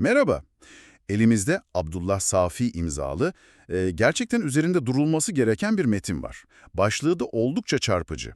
Merhaba. Elimizde Abdullah Safi imzalı, e, gerçekten üzerinde durulması gereken bir metin var. Başlığı da oldukça çarpıcı.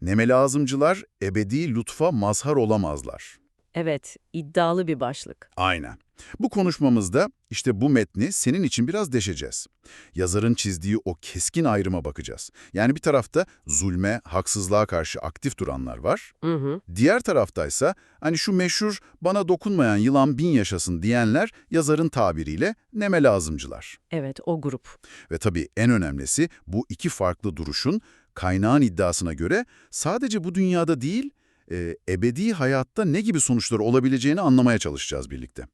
Neme lazımcılar ebedi lütfa mazhar olamazlar. Evet, iddialı bir başlık. Aynen. Bu konuşmamızda işte bu metni senin için biraz deşeceğiz. Yazarın çizdiği o keskin ayrıma bakacağız. Yani bir tarafta zulme, haksızlığa karşı aktif duranlar var. Hı hı. Diğer taraftaysa hani şu meşhur bana dokunmayan yılan bin yaşasın diyenler yazarın tabiriyle neme lazımcılar. Evet, o grup. Ve tabii en önemlisi bu iki farklı duruşun kaynağın iddiasına göre sadece bu dünyada değil, e, ebedi hayatta ne gibi sonuçlar olabileceğini anlamaya çalışacağız birlikte.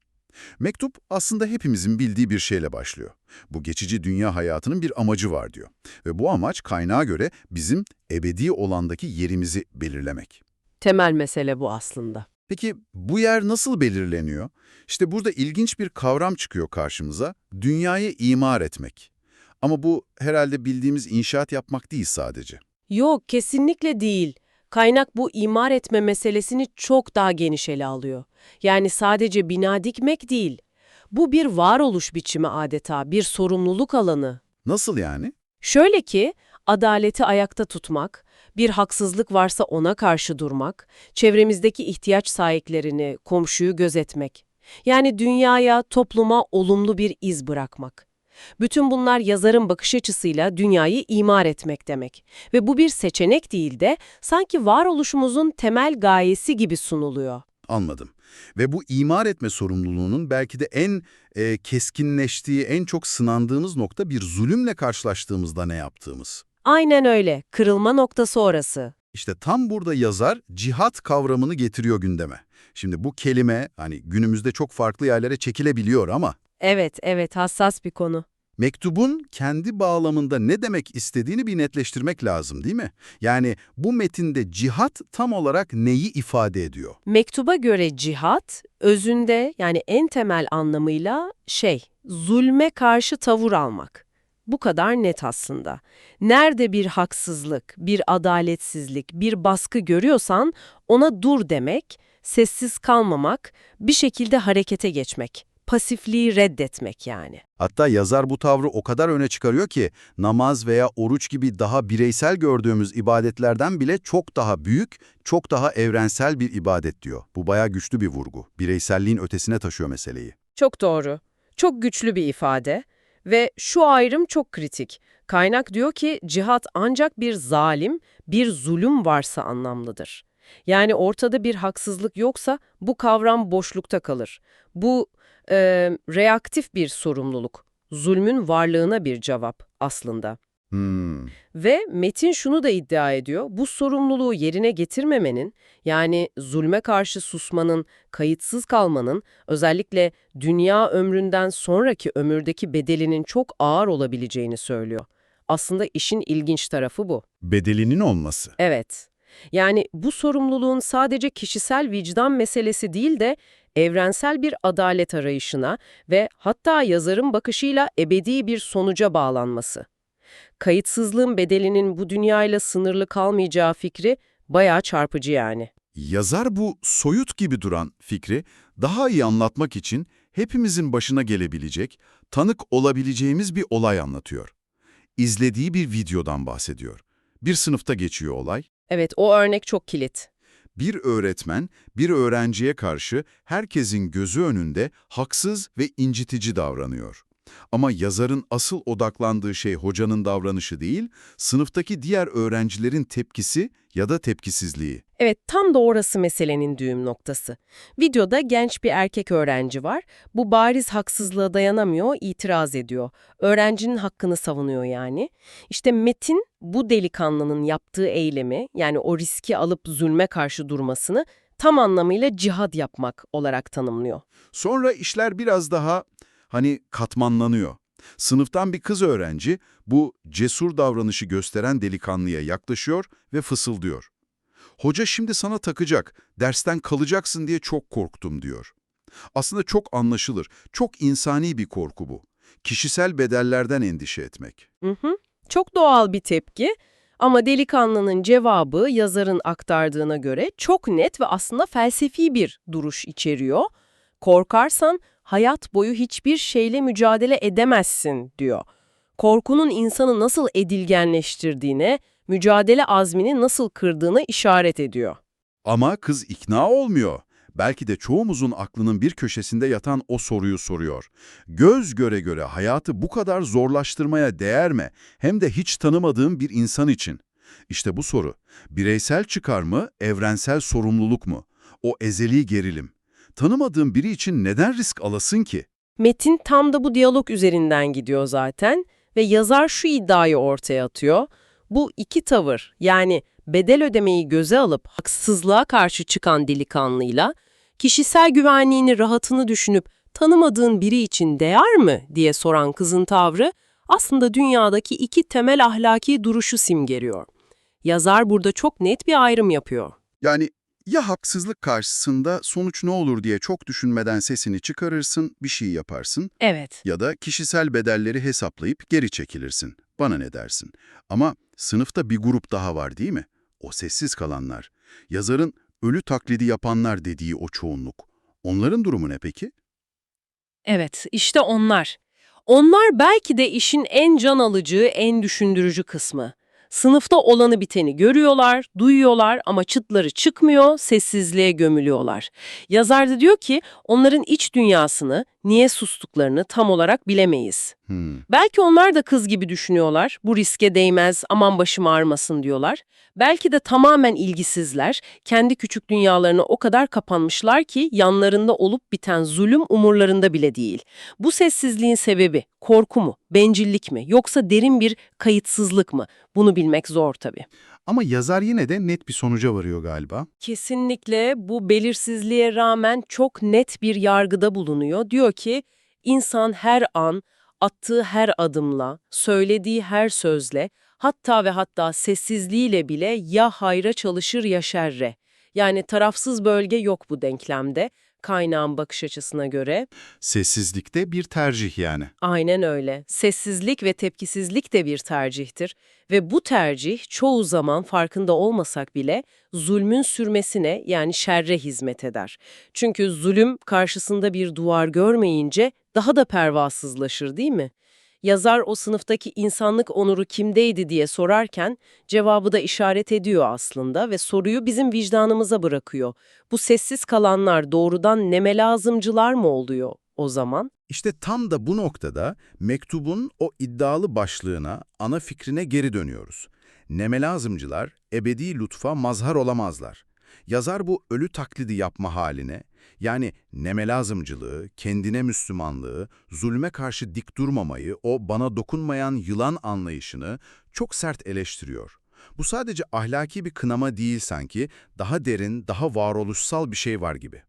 Mektup aslında hepimizin bildiği bir şeyle başlıyor. Bu geçici dünya hayatının bir amacı var diyor. Ve bu amaç kaynağa göre bizim ebedi olandaki yerimizi belirlemek. Temel mesele bu aslında. Peki bu yer nasıl belirleniyor? İşte burada ilginç bir kavram çıkıyor karşımıza. Dünyayı imar etmek. Ama bu herhalde bildiğimiz inşaat yapmak değil sadece. Yok, kesinlikle değil. Kaynak bu imar etme meselesini çok daha geniş ele alıyor. Yani sadece bina dikmek değil. Bu bir varoluş biçimi adeta, bir sorumluluk alanı. Nasıl yani? Şöyle ki, adaleti ayakta tutmak, bir haksızlık varsa ona karşı durmak, çevremizdeki ihtiyaç sahiplerini, komşuyu gözetmek. Yani dünyaya, topluma olumlu bir iz bırakmak. Bütün bunlar yazarın bakış açısıyla dünyayı imar etmek demek. Ve bu bir seçenek değil de sanki varoluşumuzun temel gayesi gibi sunuluyor. Anladım. Ve bu imar etme sorumluluğunun belki de en e, keskinleştiği, en çok sınandığımız nokta bir zulümle karşılaştığımızda ne yaptığımız. Aynen öyle, kırılma noktası orası. İşte tam burada yazar cihat kavramını getiriyor gündeme. Şimdi bu kelime hani günümüzde çok farklı yerlere çekilebiliyor ama Evet, evet, hassas bir konu. mektubun kendi bağlamında ne demek istediğini bir netleştirmek lazım değil mi? Yani bu metinde cihat tam olarak neyi ifade ediyor? Mektuba göre cihat, özünde yani en temel anlamıyla şey, zulme karşı tavır almak. Bu kadar net aslında. Nerede bir haksızlık, bir adaletsizlik, bir baskı görüyorsan ona dur demek, sessiz kalmamak, bir şekilde harekete geçmek. Pasifliği reddetmek yani. Hatta yazar bu tavrı o kadar öne çıkarıyor ki namaz veya oruç gibi daha bireysel gördüğümüz ibadetlerden bile çok daha büyük, çok daha evrensel bir ibadet diyor. Bu bayağı güçlü bir vurgu. Bireyselliğin ötesine taşıyor meseleyi. Çok doğru. Çok güçlü bir ifade ve şu ayrım çok kritik. Kaynak diyor ki cihat ancak bir zalim, bir zulüm varsa anlamlıdır. Yani ortada bir haksızlık yoksa bu kavram boşlukta kalır. Bu e, reaktif bir sorumluluk, zulmün varlığına bir cevap aslında. Hmm. Ve Metin şunu da iddia ediyor, bu sorumluluğu yerine getirmemenin, yani zulme karşı susmanın, kayıtsız kalmanın, özellikle dünya ömründen sonraki ömürdeki bedelinin çok ağır olabileceğini söylüyor. Aslında işin ilginç tarafı bu. Bedelinin olması. Evet. Yani bu sorumluluğun sadece kişisel vicdan meselesi değil de evrensel bir adalet arayışına ve hatta yazarın bakışıyla ebedi bir sonuca bağlanması. Kayıtsızlığın bedelinin bu dünyayla sınırlı kalmayacağı fikri bayağı çarpıcı yani. Yazar bu soyut gibi duran fikri daha iyi anlatmak için hepimizin başına gelebilecek, tanık olabileceğimiz bir olay anlatıyor. İzlediği bir videodan bahsediyor. Bir sınıfta geçiyor olay. Evet, o örnek çok kilit. Bir öğretmen, bir öğrenciye karşı herkesin gözü önünde haksız ve incitici davranıyor. Ama yazarın asıl odaklandığı şey hocanın davranışı değil, sınıftaki diğer öğrencilerin tepkisi ya da tepkisizliği. Evet, tam da orası meselenin düğüm noktası. Videoda genç bir erkek öğrenci var. Bu bariz haksızlığa dayanamıyor, itiraz ediyor. Öğrencinin hakkını savunuyor yani. İşte Metin bu delikanlının yaptığı eylemi, yani o riski alıp zulme karşı durmasını tam anlamıyla cihad yapmak olarak tanımlıyor. Sonra işler biraz daha hani katmanlanıyor. Sınıftan bir kız öğrenci bu cesur davranışı gösteren delikanlıya yaklaşıyor ve fısıldıyor. Hoca şimdi sana takacak, dersten kalacaksın diye çok korktum diyor. Aslında çok anlaşılır, çok insani bir korku bu. Kişisel bedellerden endişe etmek. Hı hı. Çok doğal bir tepki ama delikanlının cevabı yazarın aktardığına göre çok net ve aslında felsefi bir duruş içeriyor. Korkarsan hayat boyu hiçbir şeyle mücadele edemezsin diyor. Korkunun insanı nasıl edilgenleştirdiğine, mücadele azmini nasıl kırdığına işaret ediyor. Ama kız ikna olmuyor. Belki de çoğumuzun aklının bir köşesinde yatan o soruyu soruyor. Göz göre göre hayatı bu kadar zorlaştırmaya değer mi? Hem de hiç tanımadığım bir insan için. İşte bu soru. Bireysel çıkar mı, evrensel sorumluluk mu? O ezeli gerilim. Tanımadığım biri için neden risk alasın ki? Metin tam da bu diyalog üzerinden gidiyor zaten ve yazar şu iddiayı ortaya atıyor. Bu iki tavır yani bedel ödemeyi göze alıp haksızlığa karşı çıkan delikanlıyla kişisel güvenliğini rahatını düşünüp tanımadığın biri için değer mi diye soran kızın tavrı aslında dünyadaki iki temel ahlaki duruşu simgeriyor. Yazar burada çok net bir ayrım yapıyor. Yani ya haksızlık karşısında sonuç ne olur diye çok düşünmeden sesini çıkarırsın, bir şey yaparsın Evet. ya da kişisel bedelleri hesaplayıp geri çekilirsin. Bana ne dersin? Ama sınıfta bir grup daha var değil mi? O sessiz kalanlar. Yazarın ölü taklidi yapanlar dediği o çoğunluk. Onların durumu ne peki? Evet, işte onlar. Onlar belki de işin en can alıcı, en düşündürücü kısmı. Sınıfta olanı biteni görüyorlar, duyuyorlar ama çıtları çıkmıyor, sessizliğe gömülüyorlar. Yazar da diyor ki onların iç dünyasını, niye sustuklarını tam olarak bilemeyiz. Hmm. Belki onlar da kız gibi düşünüyorlar, bu riske değmez, aman başım ağrımasın diyorlar. Belki de tamamen ilgisizler, kendi küçük dünyalarına o kadar kapanmışlar ki yanlarında olup biten zulüm umurlarında bile değil. Bu sessizliğin sebebi korku mu, bencillik mi yoksa derin bir kayıtsızlık mı? Bunu bilmek zor tabii. Ama yazar yine de net bir sonuca varıyor galiba. Kesinlikle bu belirsizliğe rağmen çok net bir yargıda bulunuyor. Diyor ki insan her an, attığı her adımla, söylediği her sözle, hatta ve hatta sessizliğiyle bile ya hayra çalışır ya şerre. Yani tarafsız bölge yok bu denklemde kaynağın bakış açısına göre. Sessizlikte bir tercih yani. Aynen öyle. Sessizlik ve tepkisizlik de bir tercihtir. Ve bu tercih çoğu zaman farkında olmasak bile zulmün sürmesine yani şerre hizmet eder. Çünkü zulüm karşısında bir duvar görmeyince daha da pervasızlaşır değil mi? Yazar o sınıftaki insanlık onuru kimdeydi diye sorarken cevabı da işaret ediyor aslında ve soruyu bizim vicdanımıza bırakıyor. Bu sessiz kalanlar doğrudan neme lazımcılar mı oluyor o zaman? İşte tam da bu noktada mektubun o iddialı başlığına, ana fikrine geri dönüyoruz. Nemelazımcılar ebedi lütfa mazhar olamazlar. Yazar bu ölü taklidi yapma haline, yani nemelazımcılığı, kendine Müslümanlığı, zulme karşı dik durmamayı, o bana dokunmayan yılan anlayışını çok sert eleştiriyor. Bu sadece ahlaki bir kınama değil sanki, daha derin, daha varoluşsal bir şey var gibi.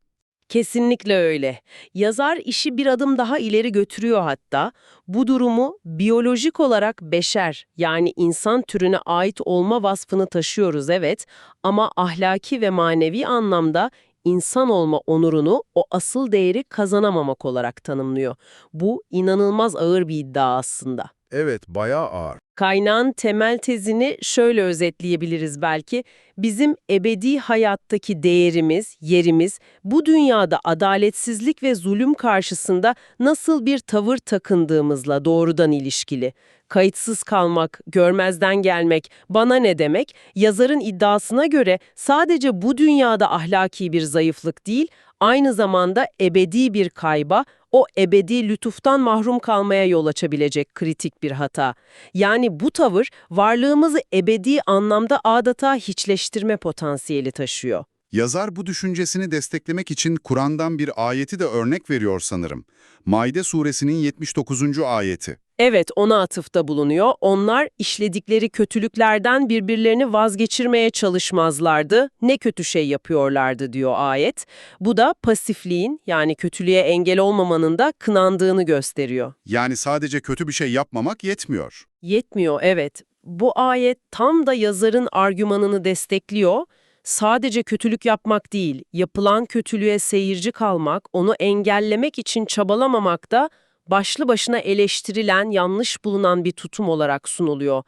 Kesinlikle öyle. Yazar işi bir adım daha ileri götürüyor hatta. Bu durumu biyolojik olarak beşer yani insan türüne ait olma vasfını taşıyoruz evet ama ahlaki ve manevi anlamda insan olma onurunu o asıl değeri kazanamamak olarak tanımlıyor. Bu inanılmaz ağır bir iddia aslında. Evet, bayağı ağır. Kaynağın temel tezini şöyle özetleyebiliriz belki. Bizim ebedi hayattaki değerimiz, yerimiz bu dünyada adaletsizlik ve zulüm karşısında nasıl bir tavır takındığımızla doğrudan ilişkili. Kayıtsız kalmak, görmezden gelmek, bana ne demek? Yazarın iddiasına göre sadece bu dünyada ahlaki bir zayıflık değil, aynı zamanda ebedi bir kayba, o ebedi lütuftan mahrum kalmaya yol açabilecek kritik bir hata. Yani bu tavır varlığımızı ebedi anlamda adeta hiçleştirme potansiyeli taşıyor. Yazar bu düşüncesini desteklemek için Kur'an'dan bir ayeti de örnek veriyor sanırım. Maide suresinin 79. ayeti. Evet, ona atıfta bulunuyor. Onlar işledikleri kötülüklerden birbirlerini vazgeçirmeye çalışmazlardı. Ne kötü şey yapıyorlardı diyor ayet. Bu da pasifliğin yani kötülüğe engel olmamanın da kınandığını gösteriyor. Yani sadece kötü bir şey yapmamak yetmiyor. Yetmiyor, evet. Bu ayet tam da yazarın argümanını destekliyor. Sadece kötülük yapmak değil, yapılan kötülüğe seyirci kalmak, onu engellemek için çabalamamak da başlı başına eleştirilen, yanlış bulunan bir tutum olarak sunuluyor.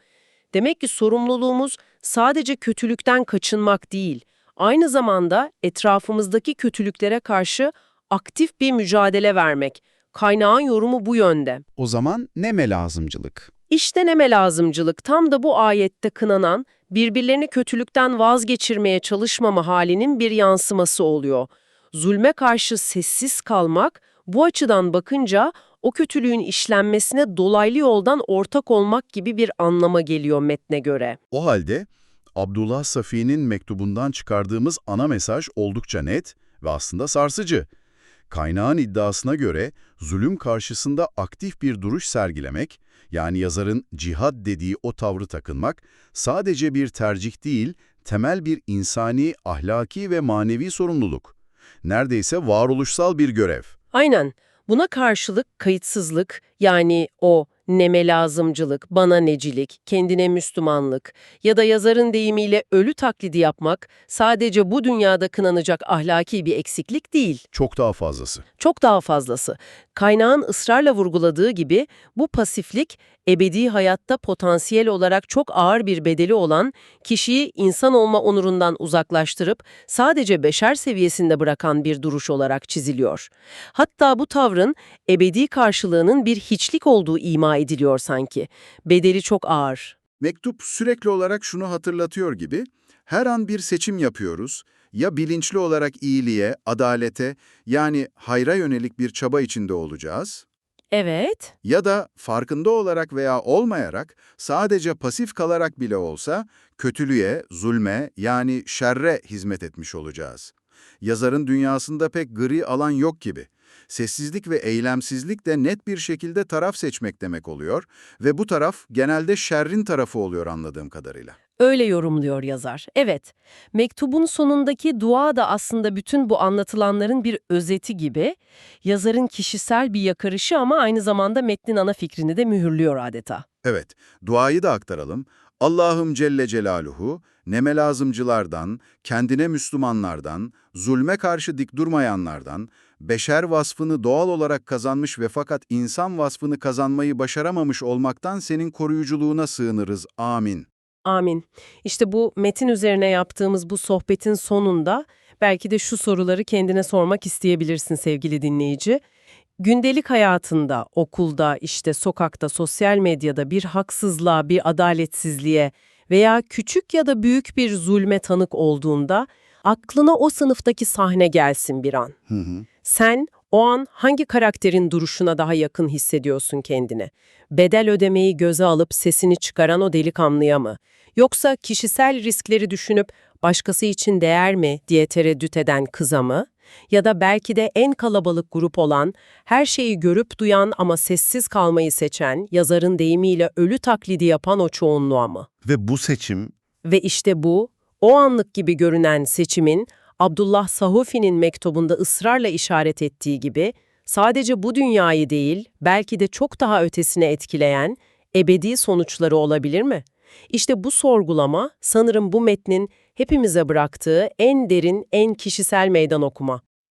Demek ki sorumluluğumuz sadece kötülükten kaçınmak değil, aynı zamanda etrafımızdaki kötülüklere karşı aktif bir mücadele vermek. Kaynağın yorumu bu yönde. O zaman ne melazımcılık? İşte neme lazımcılık tam da bu ayette kınanan, birbirlerini kötülükten vazgeçirmeye çalışmama halinin bir yansıması oluyor. Zulme karşı sessiz kalmak, bu açıdan bakınca o kötülüğün işlenmesine dolaylı yoldan ortak olmak gibi bir anlama geliyor metne göre. O halde Abdullah Safi'nin mektubundan çıkardığımız ana mesaj oldukça net ve aslında sarsıcı. Kaynağın iddiasına göre zulüm karşısında aktif bir duruş sergilemek, yani yazarın cihad dediği o tavrı takınmak, sadece bir tercih değil, temel bir insani, ahlaki ve manevi sorumluluk. Neredeyse varoluşsal bir görev. Aynen. Buna karşılık kayıtsızlık yani o neme lazımcılık, bana necilik, kendine Müslümanlık ya da yazarın deyimiyle ölü taklidi yapmak sadece bu dünyada kınanacak ahlaki bir eksiklik değil. Çok daha fazlası. Çok daha fazlası. Kaynağın ısrarla vurguladığı gibi bu pasiflik ebedi hayatta potansiyel olarak çok ağır bir bedeli olan kişiyi insan olma onurundan uzaklaştırıp sadece beşer seviyesinde bırakan bir duruş olarak çiziliyor. Hatta bu tavrın ebedi karşılığının bir hiçlik olduğu ima ediliyor sanki. Bedeli çok ağır. Mektup sürekli olarak şunu hatırlatıyor gibi, her an bir seçim yapıyoruz, ya bilinçli olarak iyiliğe, adalete yani hayra yönelik bir çaba içinde olacağız Evet, ya da farkında olarak veya olmayarak sadece pasif kalarak bile olsa kötülüğe, zulme yani şerre hizmet etmiş olacağız. Yazarın dünyasında pek gri alan yok gibi. Sessizlik ve eylemsizlik de net bir şekilde taraf seçmek demek oluyor ve bu taraf genelde şerrin tarafı oluyor anladığım kadarıyla. Öyle yorumluyor yazar. Evet, mektubun sonundaki dua da aslında bütün bu anlatılanların bir özeti gibi. Yazarın kişisel bir yakarışı ama aynı zamanda metnin ana fikrini de mühürlüyor adeta. Evet, duayı da aktaralım. Allah'ım Celle Celaluhu, nemelazımcılardan, kendine Müslümanlardan, zulme karşı dik durmayanlardan, beşer vasfını doğal olarak kazanmış ve fakat insan vasfını kazanmayı başaramamış olmaktan senin koruyuculuğuna sığınırız. Amin. Amin. İşte bu metin üzerine yaptığımız bu sohbetin sonunda belki de şu soruları kendine sormak isteyebilirsin sevgili dinleyici. Gündelik hayatında, okulda, işte sokakta, sosyal medyada bir haksızlığa, bir adaletsizliğe veya küçük ya da büyük bir zulme tanık olduğunda aklına o sınıftaki sahne gelsin bir an. Hı hı. Sen o an hangi karakterin duruşuna daha yakın hissediyorsun kendini? Bedel ödemeyi göze alıp sesini çıkaran o delikanlıya mı? Yoksa kişisel riskleri düşünüp başkası için değer mi diye tereddüt eden kıza mı? Ya da belki de en kalabalık grup olan, her şeyi görüp duyan ama sessiz kalmayı seçen, yazarın deyimiyle ölü taklidi yapan o çoğunluğa mı? Ve bu seçim Ve işte bu, o anlık gibi görünen seçimin Abdullah Sahufi'nin mektubunda ısrarla işaret ettiği gibi sadece bu dünyayı değil, belki de çok daha ötesine etkileyen ebedi sonuçları olabilir mi? İşte bu sorgulama sanırım bu metnin hepimize bıraktığı en derin, en kişisel meydan okuma.